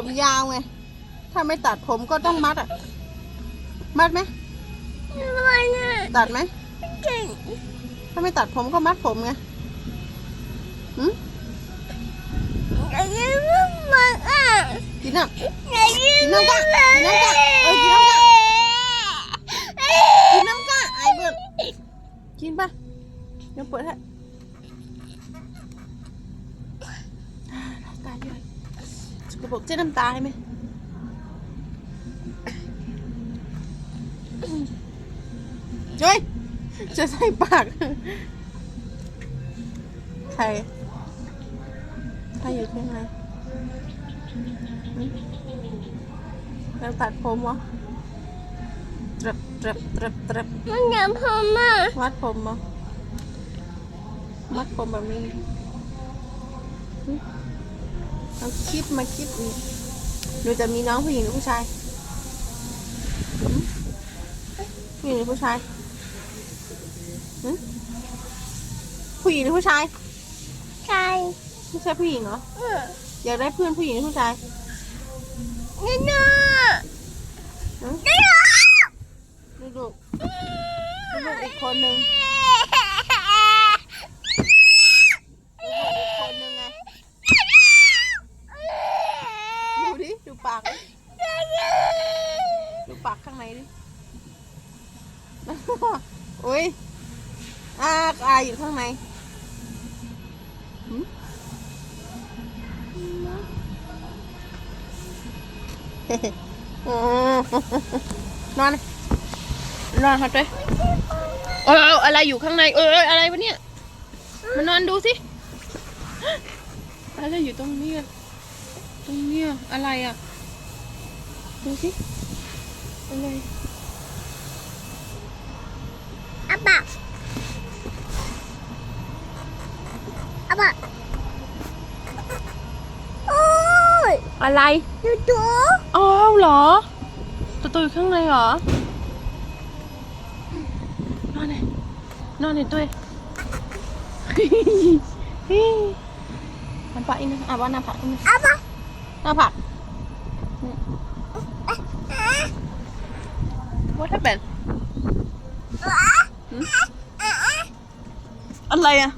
ผมยาวไง ถ้าไม่ตัดผมก็ต้องมัดอะ มัดไหมอะไรเนี่ยตัดไหมเก่งถ้าไม่ตัดผมก็มัดผมไงหืมอย่ายืมมันอะกินน้อย่ายืมกินน้ำกะกินน้ำกะเออกินน้ำกะำกิน สกปรกเจ๊น้ำตาให้ไหมจ้อยจะใส่ปาก ใคร ใครอยู่ที่ไหนหืมแล้วตัดผมเหรอตรับตรับตรับตรับมันอย่าพอมามัดผมเหรอมัดผมแบบนี้หืม เอาคลิปมาคลิปนี้หนูจะมีน้องผู้หญิงหรือผู้ชายหืมผู้หญิงหรือผู้ชายหืมผู้หญิงหรือผู้ชายใช่ไม่ใช่ผู้หญิงเหรอเอออยากได้เพื่อนผู้หญิงหรือผู้ชายนี่นะหืมนี่นะลูกลูกลูกอีกคนนึงลูกอีกคนนึงไง ดูดิ ดูปากดิดู ปากข้างในดิอุ้ยอาอาอยู่ข้างในหืมอืมนอนนอนครับเจ้ยเอออะไรอยู่ข้างใน เอออะไรวะเนี่ยมานอนดูสิ อะไรอยู่ตรงเนี้ยตรงเนี้ยอะไรอะ ดูสิ อะไรอาบะอาบะโอ้ยอะไรดูดูอ๋อเหรอ ตัวตัวอยู่ข้างในเหรอ นอนเลยนอนเลยตัว น้ำผักอีกนะอะว่าน้ำผักอีกนะอาบะน้ำผัก What happened หืมอะไรอะ